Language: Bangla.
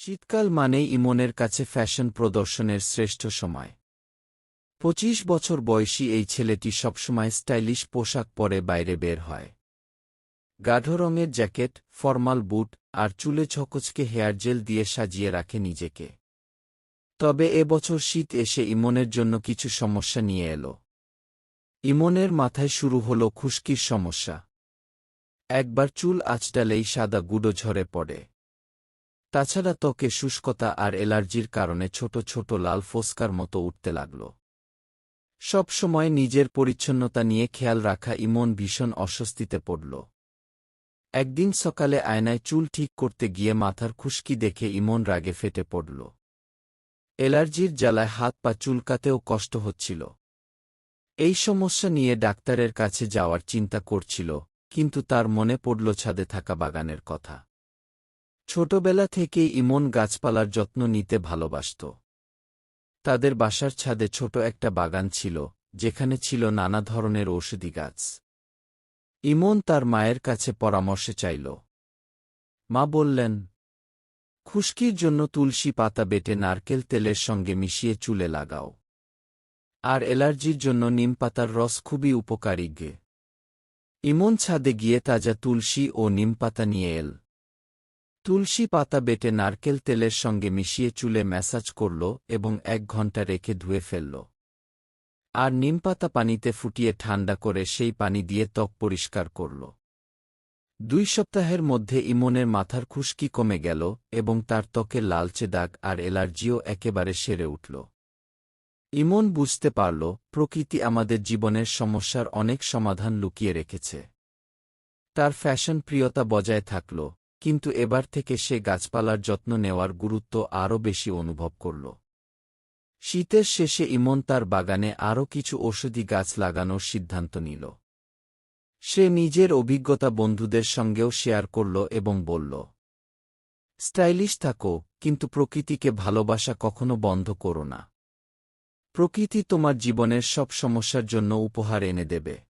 শীতকাল মানেই ইমনের কাছে ফ্যাশন প্রদর্শনের শ্রেষ্ঠ সময়। পঁচিশ বছর বয়সী এই ছেলেটি সবসময় স্টাইলিশ পোশাক পরে বাইরে বের হয়। গাঢ় রঙের জ্যাকেট, ফর্মাল বুট আর চুলে ছকচকে হেয়ার জেল দিয়ে সাজিয়ে রাখে নিজেকে। তবে এবছর শীত এসে ইমনের জন্য কিছু সমস্যা নিয়ে এল। ইমনের মাথায় শুরু হল খুশকির সমস্যা। একবার চুল আঁচডালেই সাদা গুঁড়ো ঝরে পড়ে। তাছাড়া ত্বকে শুষ্কতা আর এলার্জির কারণে ছোট ছোট লাল ফোস্কার মতো উঠতে লাগল। সব সময় নিজের পরিচ্ছন্নতা নিয়ে খেয়াল রাখা ইমন ভীষণ অস্বস্তিতে পড়ল। একদিন সকালে আয়নায় চুল ঠিক করতে গিয়ে মাথার খুশকি দেখে ইমন রাগে ফেটে পড়ল। এলার্জির জ্বালায় হাত পা চুলকাতেও কষ্ট হচ্ছিল। এই সমস্যা নিয়ে ডাক্তারের কাছে যাওয়ার চিন্তা করছিল, কিন্তু তার মনে পড়ল ছাদে থাকা বাগানের কথা। ছোটবেলা থেকেই ইমন গাছপালার যত্ন নিতে ভালোবাসত। তাদের বাসার ছাদে ছোট একটা বাগান ছিল, যেখানে ছিল নানা ধরনের ঔষধি গাছ। ইমন তার মায়ের কাছে পরামর্শে চাইল, মা বললেন, খুশকির জন্য তুলসী পাতা বেটে নারকেল তেলের সঙ্গে মিশিয়ে চুলে লাগাও। আর এলার্জির জন্য নিম পাতার রস খুবই উপকারী গে। ইমন ছাদে গিয়ে তাজা তুলসী ও নিম পাতা নিয়ে এল। তুলসী পাতা বেটে নারকেল তেলের সঙ্গে মিশিয়ে চুলে ম্যাসাজ করল এবং এক ঘণ্টা রেখে ধুয়ে ফেলল। আর নিমপাতা পানিতে ফুটিয়ে ঠান্ডা করে সেই পানি দিয়ে ত্বক পরিষ্কার করল। দুই সপ্তাহের মধ্যে ইমনের মাথার খুশকি কমে গেল এবং তার ত্বকে লালচে দাগ আর এলার্জিও একেবারে সেরে উঠল। ইমন বুঝতে পারল, প্রকৃতি আমাদের জীবনের সমস্যার অনেক সমাধান লুকিয়ে রেখেছে। তার ফ্যাশন প্রিয়তা বজায় থাকল কিন্তু এবার থেকে সে গাছপালার যত্ন নেওয়ার গুরুত্ব আরও বেশি অনুভব করল। শীতের শেষে ইমন তার বাগানে আরও কিছু ঔষধি গাছ লাগানোর সিদ্ধান্ত নিল। সে নিজের অভিজ্ঞতা বন্ধুদের সঙ্গেও শেয়ার করল এবং বলল, স্টাইলিশ থাকো, কিন্তু প্রকৃতিকে ভালোবাসা কখনো বন্ধ করো না। প্রকৃতি তোমার জীবনের সব সমস্যার জন্য উপহার এনে দেবে।